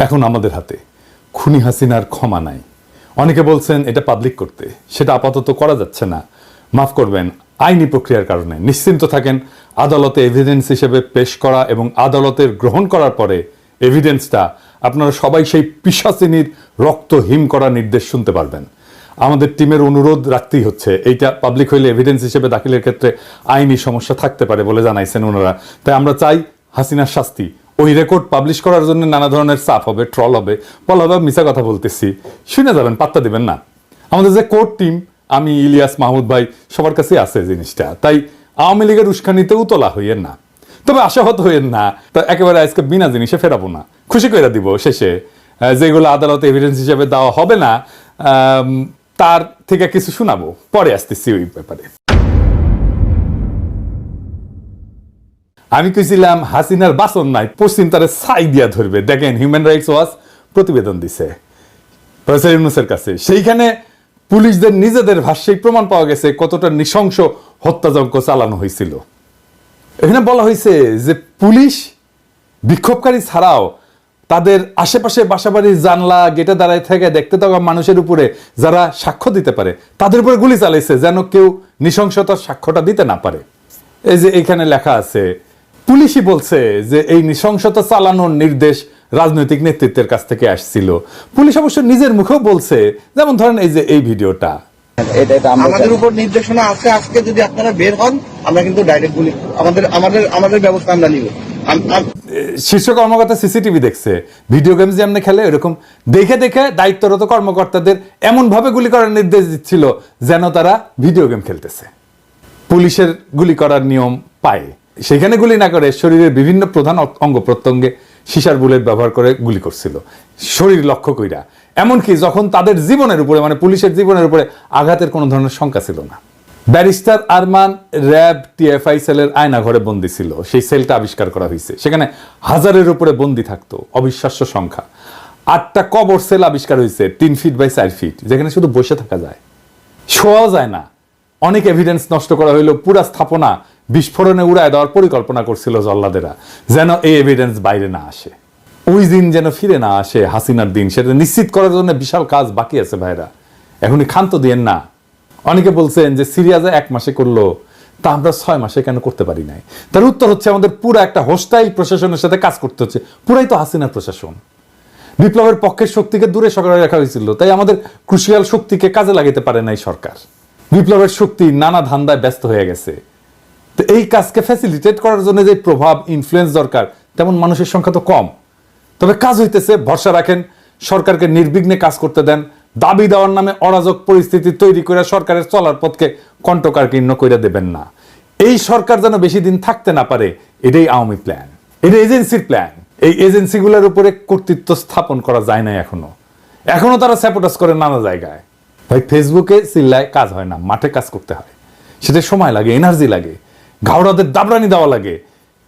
এখন আমাদের হাতে। খুনি হাসিনার ক্ষমা নাই। অনেকে বলছেন এটা পাবলিক করতে। সেটা আপাতত করা যাচ্ছে না। মাফ করবেন, আইনি প্রক্রিয়ার কারণে। নিশ্চিন্ত থাকেন, আদালতে এভিডেন্স হিসেবে পেশ করা এবং আদালতের গ্রহণ করার পরে এভিডেন্সটা আপনারা সবাই সেই পিসাচিনীর রক্ত হিম করা নির্দেশ শুনতে পারবেন। আমাদের টিমের অনুরোধ রাখতেই হচ্ছে, এইটা পাবলিক হইলে এভিডেন্স হিসেবে দাখিলের ক্ষেত্রে আইনি সমস্যা থাকতে পারে বলে জানাইছেন ওনারা। তাই আমরা চাই হাসিনার শাস্তি ওই রেকর্ড পাবলিশ করার জন্য নানা ধরনের চাপ হবে ট্রল হবে। বলা হবে মিশা কথা বলতেছি। শুনে যাবেন, পাত্তা দিবেন না। আমাদের যে কোর্ট টিম আমি, ইলিয়াস, মাহমুদ ভাই, সবার কাছে আছে জিনিসটা। তাই আওয়ামী লীগের উস্কানিতেও তোলা হইয়েন না। তবে আশাহত হইয়েন না। তো একেবারে আজকে বিনা জিনিসে ফেরাবো না। খুশি করে দিব শেষে। যেগুলো আদালতে এভিডেন্স হিসেবে দেওয়া হবে না তার থেকে কিছু শোনাবো। পরে আসতেছি ওই ব্যাপারে। আমি কইছিলাম, হাসিনার বাসন নাই, পশ্চিম তারে ছাই দিয়া ধরবে। দেখেন হিউম্যান রাইটস ওয়াচ প্রতিবেদন দিছে। প্রফেসর ইউনুসের কাছে। সেইখানে পুলিশদের নিজেদের ভাষ্যেই প্রমাণ পাওয়া গেছে কতটা নৃশংস হত্যাযজ্ঞ চালানো হয়েছিল। এখানে বলা হয়েছে যে পুলিশ বিক্ষোভকারী ছাড়াও তাদের আশেপাশে বাসাবাড়ির জানলা, গেটে দাঁড়ায় থেকে দেখতে থাকা মানুষের উপরে যারা সাক্ষ্য দিতে পারে, তাদের উপরে গুলি চালাইছে যেন কেউ নৃশংসতার সাক্ষ্যটা দিতে না পারে। এই যে এখানে লেখা আছে পুলিশই বলছে যে এই নৃশংসতা চালানোর নির্দেশ রাজনৈতিক নেতৃত্বের কাছ থেকে আসছিল। পুলিশ অবশ্য নিজের মুখেও বলছে যেমন ধরেন এই যে এই ভিডিওটা। আমাদের উপর নির্দেশনা আছে আজকে যদি আপনারা বের হন আমরা কিন্তু ডাইরেক্ট গুলি আমাদের আমাদের আমাদের ব্যবস্থা আমরা নিব। শীর্ষ কর্মকর্তা সিসিটিভি দেখছে। ভিডিও গেমস যেমনি খেলে এরকম দেখে দেখে দায়িত্বরত কর্মকর্তাদের এমন ভাবে গুলি করার নির্দেশ দিচ্ছিল যেন তারা ভিডিও গেম খেলতেছে। পুলিশের গুলি করার নিয়ম পায়। সেখানে গুলি না করে শরীরের বিভিন্ন প্রধান অঙ্গ প্রত্যঙ্গে সিসার বুলেট ব্যবহার করে গুলি করছিল। শরীর লক্ষ্য কইরা। এমনকি যখন তাদের জীবনের উপরে মানে পুলিশের জীবনের উপরে আঘাতের কোনো ধরনের শঙ্কা ছিল না। ব্যারিস্টার আরমান র্যাব টিএফআই সেলের আয়না ঘরে বন্দি ছিল। সেই সেলটা আবিষ্কার করা হয়েছে। সেখানে হাজারের উপরে বন্দি থাকতো। অবিশ্বাস্য সংখ্যা। আটটা কবর সেল আবিষ্কার হয়েছে, তিন ফিট বাই চার ফিট যেখানে শুধু বসে থাকা যায়। শোয়াও যায় না। অনেক এভিডেন্স নষ্ট করা হইল, পুরা স্থাপনা বিস্ফোরণে উড়ায় দেওয়ার পরিকল্পনা করছিল জল্লাদেরা, যেন এই এভিডেন্স বাইরে না আসে। ওই দিন যেন ফিরে না আসে হাসিনার দিন, সেটা নিশ্চিত করার জন্য বিশাল কাজ বাকি আছে ভাইরা। এখনই ক্ষান্ত দিয়েন না। অনেকে বলছেন যে সিরিয়াজে এক মাসে করল, তা আমরা ছয় মাসে কেন করতে পারি নাই? তার উত্তর হচ্ছে আমাদের পুরো একটা হোস্টাইল প্রশাসনের সাথে কাজ করতে হচ্ছে। পুরাই তো হাসিনার প্রশাসন। বিপ্লবের পক্ষের শক্তিকে দূরে সরকারে রাখা হয়েছিল, তাই আমাদের ক্রুশিয়াল শক্তিকে কাজে লাগাতে পারে নাই সরকার। বিপ্লবের শক্তি নানা ধান্দায় ব্যস্ত হয়ে গেছে। তো এই কাজকে ফ্যাসিলিটেট করার জন্য যে প্রভাব ইনফ্লুয়েন্স দরকার, তেমন মানুষের সংখ্যা তো কম। তবে কাজ হইতেছে, ভরসা রাখেন, সরকারকে নির্বিঘ্নে কাজ করতে দেন, দাবি দেওয়ার নামে অরাজক পরিস্থিতি তৈরি করে সরকারের চলার পথকে কণ্ঠকারকীর্ণ করে দেবেন না। এই সরকার যেন বেশি দিন থাকতে না পারে, এটাই আওয়ামী প্ল্যান এটা এজেন্সির প্ল্যান এই এজেন্সিগুলোর উপরে কর্তৃত্ব স্থাপন করা যায় না এখনও। এখনও তারা স্যাপোটাস করে নানা জায়গায়। ভাই ফেসবুকে চিল্লায় কাজ হয় না, মাঠে কাজ করতে হয়। সেটা সময় লাগে এনার্জি লাগে। ঘাওড়াদের দাবরানি দেওয়া লাগে।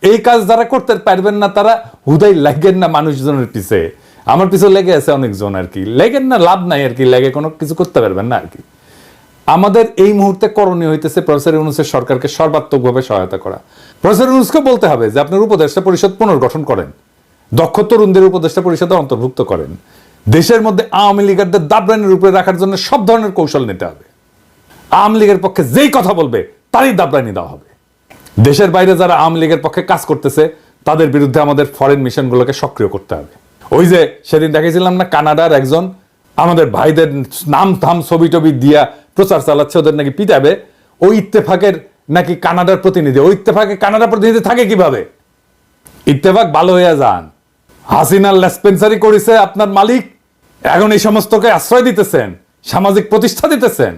এই কাজ যারা করতে পারবেন না, তারা হুদাই লাগেন না মানুষজনের পিছে। আমার পিছে লেগে আছে অনেকজন আর কি। লেগেন না, লাভ নাই আর কি। লেগে কোনো কিছু করতে পারবেন না আর কি। আমাদের এই মুহূর্তে করণীয় হইতেছে প্রফেসর ইউনুসের সরকারকে সর্বাত্মকভাবে সহায়তা করা। প্রফেসর ইউনুসকে বলতে হবে যে, আপনার উপদেষ্টা পরিষদ পুনর্গঠন করেন। দক্ষ তরুণদের উপদেষ্টা পরিষদে অন্তর্ভুক্ত করেন। দেশের মধ্যে আওয়ামী লীগারদের দাবরানির উপরে রাখার জন্য সব ধরনের কৌশল নিতে হবে। আওয়ামী লীগের পক্ষে যেই কথা বলবে, তারই দাবরানি দেওয়া হবে। দেশের বাইরে যারা আওয়ামী লীগের পক্ষে কাজ করতেছে, তাদের বিরুদ্ধে আমাদের ফরেন মিশনগুলোকে সক্রিয় করতে হবে। ওই যে সেদিন দেখেছিলাম না, কানাডার একজন, আমাদের ভাইদের নাম থাম ছবি টবি দিয়া প্রচার চালাচ্ছে, ওদের নাকি পিটাবে। ওই ইত্তেফাকের নাকি কানাডার প্রতিনিধি। ওই ইত্তেফাকে কানাডার প্রতিনিধি থাকে কীভাবে? ইত্তেফাক ভালো হইয়া যান। হাসিনার লেসপেন্সারি করেছে আপনার মালিক। এখন এই সমস্তকে আশ্রয় দিতেছেন, সামাজিক প্রতিষ্ঠা দিতেছেন।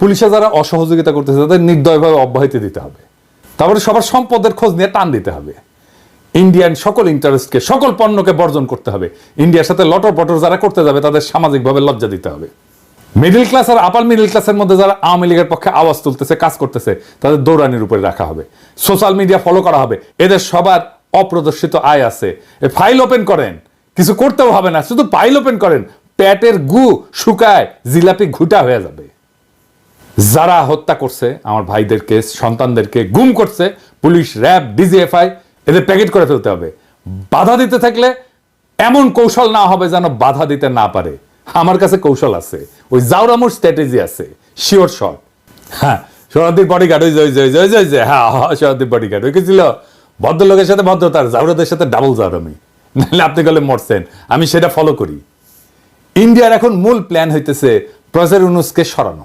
পুলিশে যারা অসহযোগিতা করতেছে, তাদের নির্দয়ভাবে অব্যাহতি দিতে হবে। তারপরে সবার সম্পদের খোঁজ নিয়ে টান দিতে হবে। ইন্ডিয়ান সকল ইন্টারেস্টকে সকল পণ্যকে বর্জন করতে হবে। ইন্ডিয়ার সাথে লটর পটর যারা করতে যাবে, তাদের সামাজিকভাবে লজ্জা দিতে হবে। মিডল ক্লাস আর আপার মিডল ক্লাসের মধ্যে যারা আওয়ামী লীগের পক্ষে আওয়াজ তুলতেছে, কাজ করতেছে, তাদের দৌড়ানির উপরে রাখা হবে। সোশ্যাল মিডিয়া ফলো করা হবে। এদের সবার অপ্রদর্শিত আয় আছে। ফাইল ওপেন করেন। কিছু করতেও হবে না, শুধু ফাইল ওপেন করেন। প্যাটের গু শুকায়, জিলাপি ঘুটা হয়ে যাবে। যারা হত্যা করছে আমার ভাইদেরকে সন্তানদেরকে গুম করছে পুলিশ র্যাব ডিজিএফআই এদের প্যাকেট করে ফেলতে হবে। বাধা দিতে থাকলে এমন কৌশল না হবে যেন বাধা দিতে না পারে। আমার কাছে কৌশল আছে। ওই জাউরামুর স্ট্র্যাটেজি আছে। শিওর শট হ্যাঁ সরাদ্দির বডিগার্ড ওই জয় জয় জয় ওই যে, ওই যে হ্যাঁ সরাদ্দির বডিগার্ড ওই কি ছিল? ভদ্রলোকের সাথে ভদ্রতার জাউরাদের সাথে ডাবল জাউরামি নাহলে আপনি গেলে মরছেন। আমি সেটা ফলো করি। ইন্ডিয়ার এখন মূল প্ল্যান হইতেছে প্রফেসর ইউনুসকে সরানো।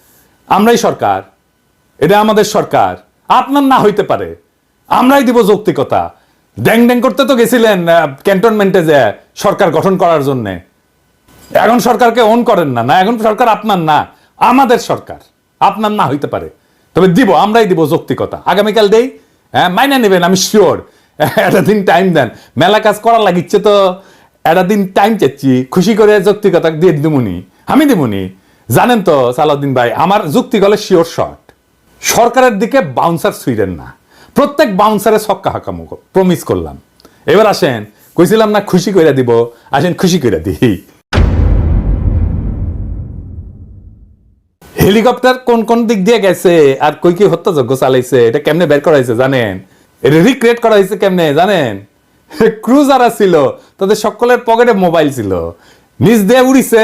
আমরাই সরকার, এটা আমাদের সরকার। আপনার না হইতে পারে, আমরাই দিব যৌক্তিকতা। ড্যাং ড্যাং করতে তো গেছিলেন ক্যান্টনমেন্টে যে সরকার গঠন করার জন্য। এখন সরকারকে অন করেন না না, এখন সরকার আপনার না, আমাদের সরকার, আপনার না হইতে পারে। তবে দিব, আমরাই দিব যৌক্তিকতা। আগামীকাল দেই হ্যাঁ মাইনা নেবেন, আমি শিওর একটা দিন টাইম দেন। মেলা কাজ করা লাগিচ্ছে তো, একটা দিন টাইম চাচ্ছি খুশি করে যৌক্তিকতা দিয়ে দিমুনি। আমি দিমুনি। জানেন তো সালাউদ্দিন ভাই, আমার যুক্তি গলে শিওর শর্ট। সরকারের দিকে বাউন্সার সুইডেন না। প্রত্যেক বাউন্সারে ছক্কা হাঁকামো প্রমিস করলাম। এবার আসেন, কইছিলাম না খুশি কইরা দিব, আসেন খুশি কইরা দিই। হেলিকপ্টার কোন কোন দিক দিয়ে গেছে, আর কই কি হত্যাযজ্ঞ চালাইছে, এটা কেমনে বের করা হয়েছে জানেন? এটা রিক্রিয়েট করা হয়েছে কেমনে জানেন? ক্রুজারা ছিল তাদের সকলের পকেটে মোবাইল ছিল। নিচ দিয়ে উড়িছে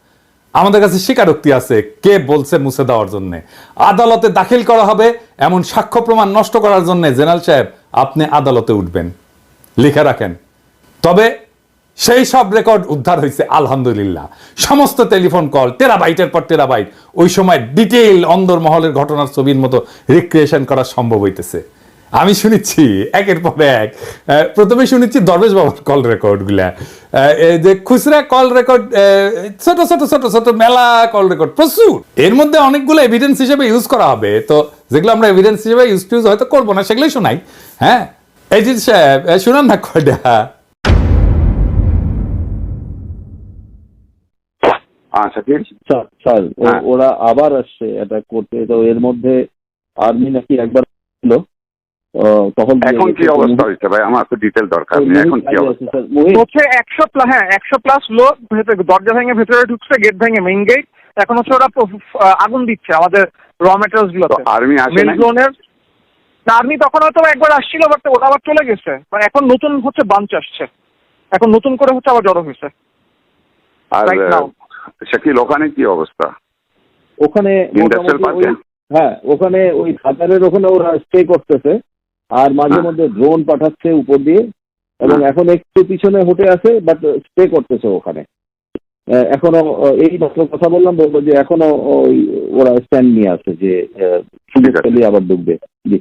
আমাদের কাছে স্বীকারোক্তি আছে, কে বলছে মুছে দেওয়ার জন্য। আদালতে দাখিল করা হবে এমন সাক্ষ্য প্রমাণ নষ্ট করার জন্য, জেনারেল সাহেব, আপনি আদালতে উঠবেন। লিখে রাখেন। তবে সেই সব রেকর্ড উদ্ধার হয়েছে, আলহামদুলিল্লাহ। সমস্ত টেলিফোন কল, টেরাবাইটের পর টেরাবাইট, ওই সময় ডিটেইল অন্দরমহলের ঘটনার ছবির মতো রিক্রিয়েশন করা সম্ভব হইতেছে। আমি শুনেছি একের পর এক। আহ, প্রথমে শুনেছি দরবেশ বাবার কল রেকর্ডগুলা। যে খুচরা কল রেকর্ড ছোট ছোট ছোট ছোট মেলা কল রেকর্ড প্রচুর। এর মধ্যে অনেকগুলো এভিডেন্স হিসেবে ইউজ করা হবে। তো যেগুলো আমরা এভিডেন্স হিসেবে ইউজ টিউজ হয়তো করব না সেগুলোই শোনাই। হ্যাঁ? এই যে সাহেব শুনান না কয়টা। আচ্ছা স্যার হ্যাঁ। ওরা আবার আসছে এটা করতে। তো এর মধ্যে আর্মি নাকি একবার ছিল। তখন এখন কি অবস্থা হয়েছে ভাই? আমার তো ডিটেল দরকার নেই এখন কি অবস্থা? হচ্ছে একশো প্লাস হ্যাঁ একশো প্লাস লোক ভেতরে দরজা ভেঙে ভেতরে ঢুকছে গেট ভেঙে মেইন গেট এখন হচ্ছে ওরা আগুন দিচ্ছে আমাদের র মেটেরিয়ালস তো গুলোতে। আর্মি আসে মেন নাই? আর্মি তখন হয়তো একবার আসছিল বাট ওরা আবার চলে গেছে। মানে এখন নতুন হচ্ছে বাঞ্চ আসছে। এখন নতুন করে হচ্ছে আবার জড়ো হয়েছে। আর. শাকিল ওখানে কি অবস্থা? ওখানে হ্যাঁ ওখানে ওই খাতারের ওখানে ওরা স্টে করতেছে। আর মাঝে। মধ্যে ড্রোন পাঠাচ্ছে উপর দিয়ে এবং। এখন একটু পিছনে হটে আছে বাট স্টে করতেছে ওখানে এখনও এই মাত্র কথা বললাম বলব যে এখনও ওই ওরা স্ট্যান্ড নিয়ে আছে যে সুযোগ পেলে আবার ঢুকবে জি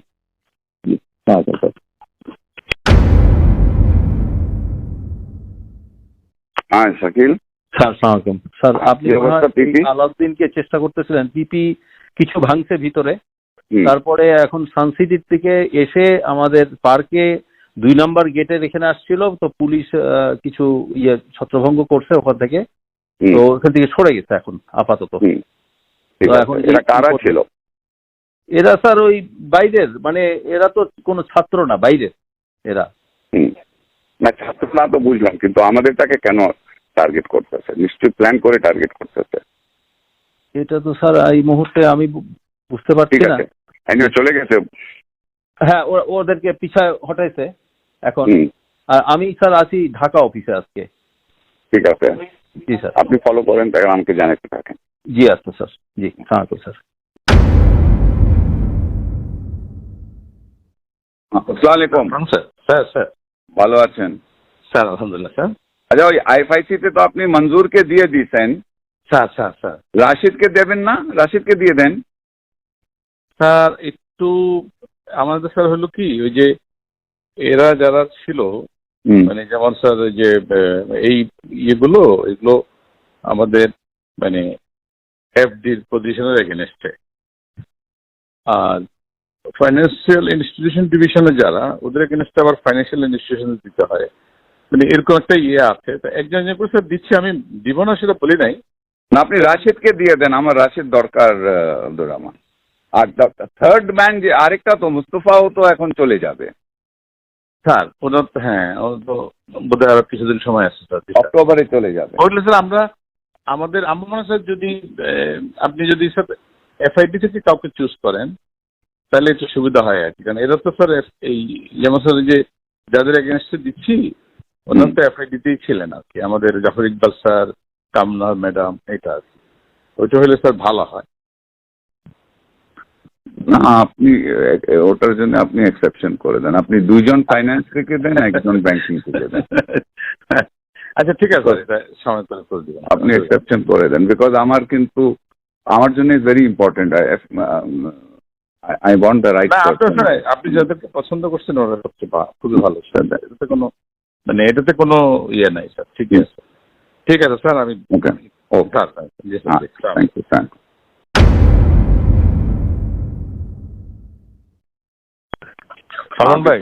জি হ্যাঁ স্যার স্যার হ্যাঁ শাকিল স্যার সালামালাইকুম স্যার আপনি? আলাউদ্দিনকে চেষ্টা করতেছিলেন পিপি কিছু ভাঙছে ভিতরে। তারপরে এখন সানসিটির থেকে এসে আমাদের পার্কে দুই নাম্বার গেটের এখানে আসছিল তো পুলিশ কিছু ইয়ে ছত্রভঙ্গ করছে ওখান থেকে। তো ওখান থেকে সরে গেছে এখন আপাতত। এখন কারা ছিল? এরা স্যার ওই বাইরের মানে এরা তো কোনো ছাত্র না বাইরের এরা। হুম। না ছাত্র না তো বুঝলাম কিন্তু আমাদেরটাকে কেন টার্গেট করতেছে? নিশ্চয়ই প্ল্যান করে টার্গেট করতেছে। এটা তো স্যার এই মুহূর্তে আমি বুঝতে পারছি না। Anyway, চলে গেছে। হ্যাঁ ওদেরকে পিছায় হটাইছে এখন। আর আমি স্যার আছি ঢাকা অফিসে আজকে। ঠিক আছে। জি স্যার। আপনি ফলো করেন তাই আমাকে জানাতে থাকেন। জি আচ্ছা স্যার। জি সালামালাইকুম স্যার। আসসালামু আলাইকুম। স্যার। Sir sir. ভালো আছেন? স্যার আলহামদুলিল্লাহ স্যার। আচ্ছা ওই আইএফআইসি তে তো আপনি মঞ্জুরকে দিয়ে দিয়েছেন। Sir sir sir. রাশিদকে দেবেন না? রাশিদকে দিয়ে দেন? স্যার একটু আমাদের স্যার হলো কি ওই যে এরা যারা ছিল মানে যেমন স্যার ওই যে এই ইয়েগুলো এগুলো আমাদের মানে এফডির পজিশনের এগেনস্টে আর ফাইন্যান্সিয়াল ইনস্টিটিউশন ডিভিশনে যারা ওদের এগেনস্টে আবার ফাইন্যান্সিয়াল ইনস্টিটিউশন দিতে হয়। মানে এরকম একটা ইয়ে আছে। তো একজন একজন করে স্যার দিচ্ছি আমি দিব না সেটা বলি নাই। না আপনি রাশিদকে দিয়ে দেন আমার রাশিদ দরকার আব্দুর রহমান। আর থার্ড ম্যান যে আরেকটা তো মুস্তফাও তো এখন চলে যাবে। স্যার ওনার হ্যাঁ ওনার তো বোধহয় আরও কিছুদিন সময় আছে স্যার। অক্টোবরে চলে যাবে। ওইগুলো স্যার আমরা আমাদের আমার মনে হয় স্যার যদি আপনি যদি স্যার এফআইডি থেকে কাউকে চুজ করেন তাহলে একটু সুবিধা হয় আর কি। কারণ এরা তো স্যার এই যেমন স্যার যে যাদের এগেনস্টে দিচ্ছি ওনারা তো এফআইডিতেই ছিলেন আর কি। আমাদের জাফর ইকবাল স্যার কামনার ম্যাডাম এটা আর কি। ওইটা হলে স্যার ভালো হয়। না আপনি ওটার জন্য আপনি এক্সেপশন করে দেন। আপনি দুইজন ফাইন্যান্স থেকে দেন একজন ব্যাংকিং থেকে দেন। আচ্ছা ঠিক আছে সময় করে করে দিবেন আপনি এক্সেপশন করে দেন বিকজ আমার কিন্তু আমার জন্য is very important I want the right আপনি যাদেরকে পছন্দ করছেন ওরা সবচেয়ে খুবই ভালো স্যার। এটাতে কোনো মানে এটাতে কোনো ইয়ে নাই স্যার ঠিক আছে। ঠিক আছে স্যার আমি ওকে ওকে স্যার জি, স্যার। থ্যাংক ইউ সালমান ভাই?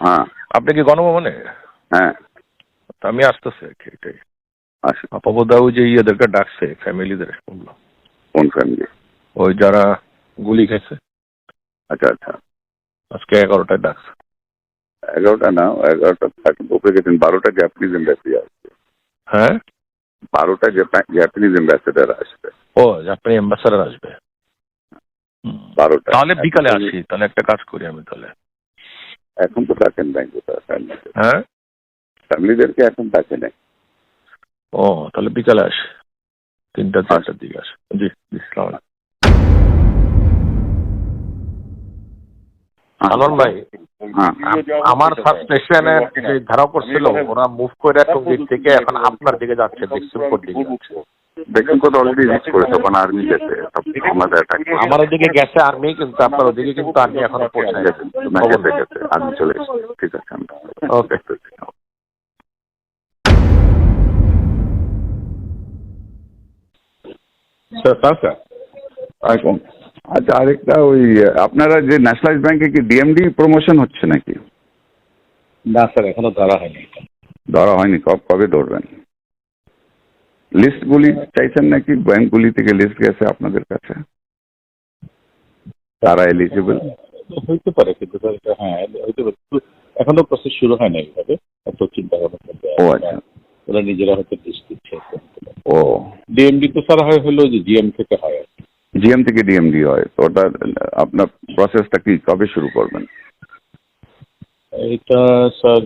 হ্যাঁ। আপনি কি গণভবনে? হ্যাঁ। আমি আসতেছি আর কি এটাই। আসুন আপাবদাও যে ইয়েদেরকে ডাকছে ফ্যামিলিদের বলল কোন ফ্যামিলি? ওই যারা গুলি খেয়েছে আচ্ছা আচ্ছা। আজকে এগারোটায় ডাকছে। এগারোটা না এগারোটা থার্টি উপরে গেছেন বারোটা জাপানিজ এম্বাসিডার হ্যাঁ? বারোটা জাপানিজ এম্বাসিডার আসবে। ও আপনি অ্যাম্বাসাডার আসবে। বারোটা। তাহলে বিকালে আসি তাহলে একটা কাজ করি আমি তাহলে। এখন তো ডাকেন ব্যাংকে হ্যাঁ? ফ্যামিলিদেরকে এখন ডাকে নাই ও তাহলে বিকালে আসি। তিনটা চারটার দিকে আসে। জি জি সালাম আলাইকুম। ভাই হ্যাঁ। আমার ফার্স্ট স্টেশনের যে ধারা করছিল ওরা মুভ করে টঙ্গীর থেকে এখন আপনার দিকে যাচ্ছে দিকে অলরেডি রিচ করেছে ওখানে আর্মি গেছে আমাদের অ্যাটাক আমার ওদিকে গেছে আর্মি কিন্তু আপনার ওদিকে কিন্তু আর্মি এখনও পৌঁছায় গেছে গেছে গেছে আর্মি চলে এসেছে। ঠিক আছে ওকে স্যার আচ্ছা আরেকটা ওই আপনারা যে ন্যাশনালাইজ ব্যাংকে কি ডিএমডি প্রমোশন হচ্ছে নাকি? না স্যার এখনও ধরা হয়নি। ধরা হয়নি কব কবে ধরবেন? লিস্টগুলি চাইছেন নাকি? ব্যাংকগুলি থেকে লিস্ট গেছে আপনাদের কাছে? তারা এলিজিবল হইতে পারে কিন্তু হ্যাঁ হইতে পারে। এখনও প্রসেস শুরু হয় না এইভাবে এত চিন্তা ভাবনা ও আচ্ছা। ওরা নিজেরা হয়তো লিস্ট দিচ্ছে ও। ডিএমডি তো স্যার হয় হলো যে জিএম থেকে হয়। জিএম থেকে ডিএমডি হয় তো ওটা আপনার প্রসেসটা কি কবে শুরু করবেন? এটা স্যার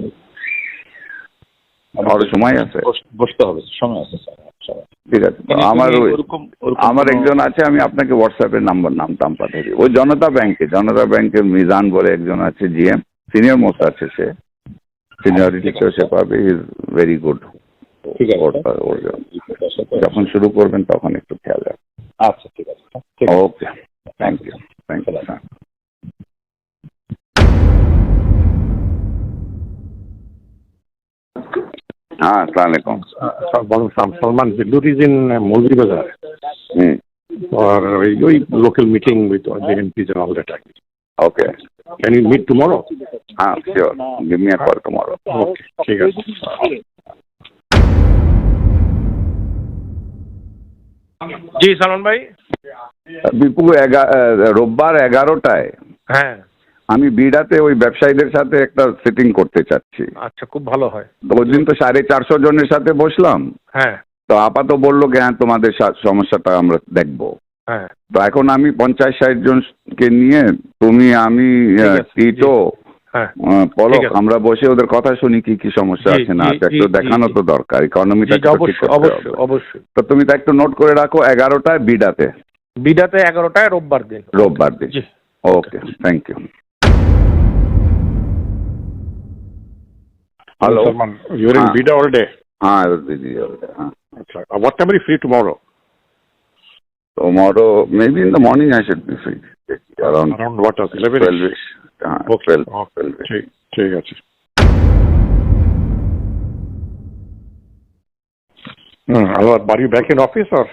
আরও সময় আছে। বস- বসতে হবে সময় আছে স্যার। ঠিক আছে আমার আমার একজন আছে আমি আপনাকে হোয়াটসঅ্যাপে নাম্বার নাম টাম পাঠিয়ে দিই। ওই জনতা ব্যাংকে জনতা ব্যাংকের মিজান বলে একজন আছে জিএম সিনিয়র মোস্ট আছে সে। সিনিয়রিটিতেও সে পাবে ইজ ভেরি গুড ঠিক আছে যখন শুরু করবেন তখন একটু খেয়াল রাখবেন। আচ্ছা ঠিক আছে ঠিক আছে। Okay thank you thank you हाँ अस्सलाम Salman, Bildur is in uh, Molvi Bazaar hmm for a local meeting with all the MPs and all that. Okay Can you meet tomorrow? हाँ sure give me a call tomorrow Okay, ঠিক আছে। জি সালমান ভাই বিপু এগা- আহ, রোববার এগারোটায় হ্যাঁ আমি বিডাতে ওই ব্যবসায়ীদের সাথে একটা সিটিং করতে চাচ্ছি। আচ্ছা খুব ভালো হয়। তো ওই দিন তো সাড়ে চারশো জনের সাথে বসলাম। হ্যাঁ। তো আপাতত বলল কি হ্যাঁ তোমাদের সমস্যাটা আমরা দেখব। হ্যাঁ। তো এখন আমি পঞ্চাশ ষাট জনকে নিয়ে তুমি আমি টিটো হ্যাঁ। পলক আমরা বসে ওদের কথা শুনি কি কি সমস্যা আছে না আছে একটু দেখানো তো দরকার ইকোনমিটা অবশ্যই অবশ্যই তো তুমি তো একটু নোট করে রাখো এগারোটায় বিডাতে। বিডাতে এগারোটায় রোববার দিন। রোববার দিন। Okay thank you Hello Salman, you're in Ah. Bida all day. হ্যাঁ দিদি হ্যাঁ Achha. Uh, What time are you free tomorrow? tomorrow maybe in the morning I should be free around Around what hours? 11 12 ish uh, Okay. 12 Okay. 12 ঠিক ঠিক আছে Hmm. Alwar, Are you back in office or?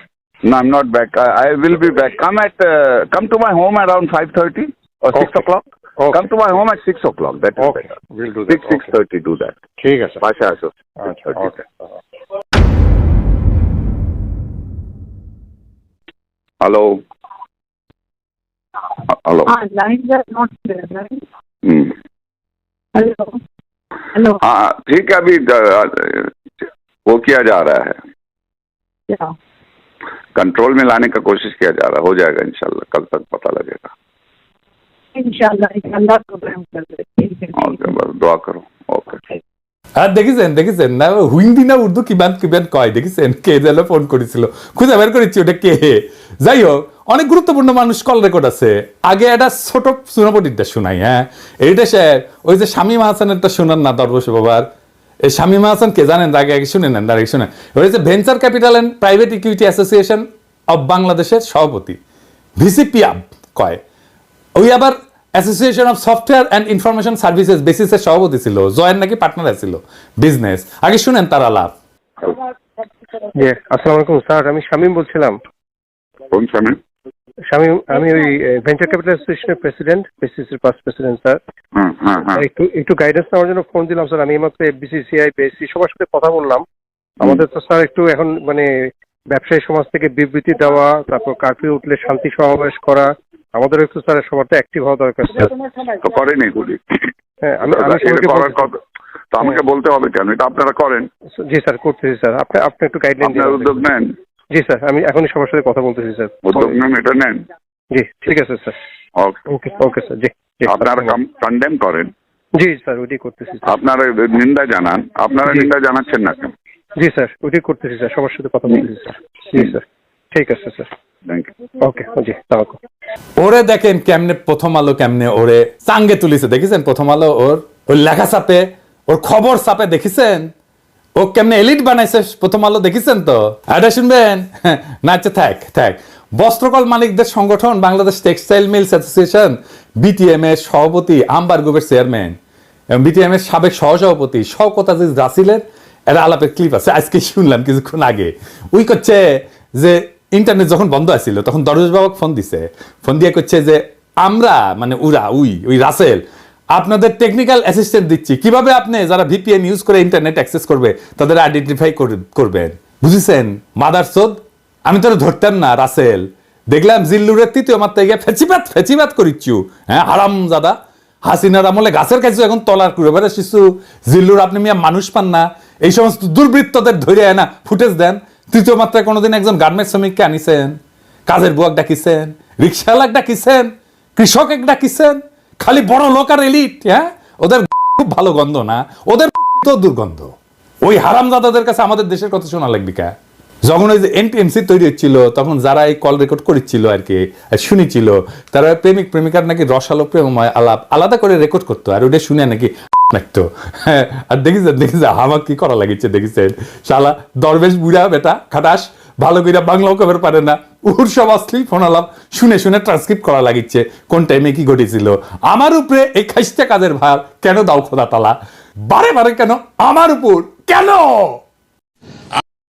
No, I'm not back. I, I will be back. Come at uh, come to my home around five thirty or six Okay. o'clock. Okay. Come to my home at 6 o'clock. That is okay. better. We'll do that. 6, okay. 6.30, do that. ठीक है sir पाँच आठ हाँ, सौ. Okay hello hello hello hello हाँ ठीक है अभी वो किया जा रहा है क्या कंट्रोल में लाने का कोशिश किया जा रहा है हो जाएगा इंशाल्लाह कल तक पता लगेगा আর দেখেছেন দেখেছেন না হিন্দি না উর্দু কয় দেখেছেন? কে ফোন করেছিল। খুঁজে বের করেছি ওটা কে? যাই হোক অনেক গুরুত্বপূর্ণ মানুষ কল রেকর্ড আছে। আগে ছোট সুনাপটিটা শোনাই হ্যাঁ? এইটা স্যার ওই যে শামীমা হাসানেরটা শোনান না দর্বশ বাবার। এই হাসান কে জানেন? আগে আগে শুনে নেন শুনে ওই যে venture capital and private equity association of বাংলাদেশের সভাপতি ভিসিপিআব কয়। ওই আবার association of software and information services বেসিসের সভাপতি ছিল। জয়ের নাকি পার্টনার ছিল। বিজনেস আগে শুনেন তার আলাপ আসসালামু আলাইকুম স্যার আমি শামীম বলছিলাম। কোন শামীম? শামীম আমি ওই ভেঞ্চার ক্যাপিটাল অ্যাসোসিয়েশনের প্রেসিডেন্ট বিসিসির পাস প্রেসিডেন্ট স্যার। হ্যাঁ, হ্যাঁ, হ্যাঁ। একটু একটু গাইডেন্স নেওয়ার জন্য ফোন দিলাম স্যার। আমি এইমাত্র এফবিসিসিআই বিএসসি সবার সাথে কথা বললাম। আমাদের তো স্যার একটু এখন মানে ব্যবসায়ী সমাজ থেকে বিবৃতি দেওয়া তারপর কার্ফিউ উঠলে শান্তি সমাবেশ করা আমাদের একটু স্যার সবার তো অ্যাক্টিভ হওয়া দরকার স্যার। তো করেনি গুলি। হ্যাঁ আমি করার কথা। তো আমাকে বলতে হবে কেন? এটা আপনারা করেন। জি স্যার করতেছি স্যার। আপনি আপনি একটু গাইডলাইন দিন উদ্যোগ নেন। জি স্যার আমি এখনই সবার সাথে কথা বলতেছি স্যার। উদ্যোগ নেন এটা নেন। জি ঠিক আছে স্যার। ওকে ওকে ওকে স্যার। জি জি আপনারা কন্ডেম করেন। জি স্যার ওটি করতেছি আপনারা নিন্দা জানান। আপনারা নিন্দা জানাচ্ছেন না কেন? জি স্যার ওটি করতেছি স্যার সবার সাথে কথা বলতেছি স্যার। জি স্যার। ঠিক আছে স্যার। ওরে দেখেন কেমনে প্রথম আলো, কেমনে ওরে তুলিছে প্রথম আলো ওর ওর লেখা ওর খবর ও কেমনে এলিট বানাইছে প্রথম আলো তো? এটা শুনবেন আচ্ছা থাক থাক। বস্ত্রকল মালিকদের সংগঠন, Bangladesh textile mills association BTM এর সভাপতি আম্বার গ্রুপের চেয়ারম্যান, এবং বিটিএম এর সাবেক সহসভাপতি শওকত আজিজ রাসিলের একটা আলাপের ক্লিপ আছে, আজকে শুনলাম কিছুক্ষণ আগে। উই করছে যে ইন্টারনেট যখন বন্ধ আছিল, তখন দরজ বাবাকে ফোন দিছে। ফোন দিয়ে করছে যে, আমরা মানে উরা, উই ওই রাসেল, আপনাদের টেকনিক্যাল অ্যাসিস্ট্যান্ট দিচ্ছি। কীভাবে আপনি যারা ভিপিএন ইউজ করে ইন্টারনেট অ্যাক্সেস করবে, তাদের আইডেন্টিফাই করবেন? বুঝেছেন? মাদার সোদ, আমি তোর ধরতাম না, রাসেল। দেখলাম জিল্লুরের তৃতীয় মাত্রায় গিয়ে ফেচিবাত ফেচিবাত করিচ্ছু। হ্যাঁ হারাম দাদা হাসিনার আমলে গাছের কাছে এখন তলার করে বেড়ে শিশু জিল্লুর আপনি মিয়া মানুষ পান না। এই সমস্ত দুর্বৃত্তদের ধরে না ফুটেজ দেন। তৃতীয় মাত্রায় কোনোদিন একজন গার্মেন্ট শ্রমিককে আনিছেন, কাজের বুয়াক ডাকিছেন, রিক্সাওয়ালাক ডাকিছেন কৃষক এক ডাকিছেন, খালি বড় লোক আর এলিট হ্যাঁ? ওদের খুব ভালো গন্ধ না, ওদের তো দুর্গন্ধ। ওই হারামজাদাদের কাছে আমাদের দেশের কথা শোনা লাগবে কা? যখন ওই যে এনটিএমসি তৈরি হচ্ছিল, তখন যারা এই কল রেকর্ড করেছিল আর কি শুনেছিল, তারা প্রেমিক প্রেমিকার নাকি রসালো প্রেমময় আলাপ আলাদা করে রেকর্ড করতো, আর ওটা শুনে নাকি হ্যাঁ, আর দেখিছেন দেখিছে হামাক কি করা লাগিছে দেখিছেন শালা দরবেশ বুড়া বেটা খাটাস ভালো করে বাংলাও কবের পারে না। উর সব আসলি ফোন আলাপ শুনে শুনে ট্রান্সক্রিপ্ট করা লাগিচ্ছে কোন টাইমে কি ঘটেছিল? আমার উপরে এই খাইস্টা কাজের ভার কেন দাও খোদা তালা বারে বারে কেন? আমার উপর কেন?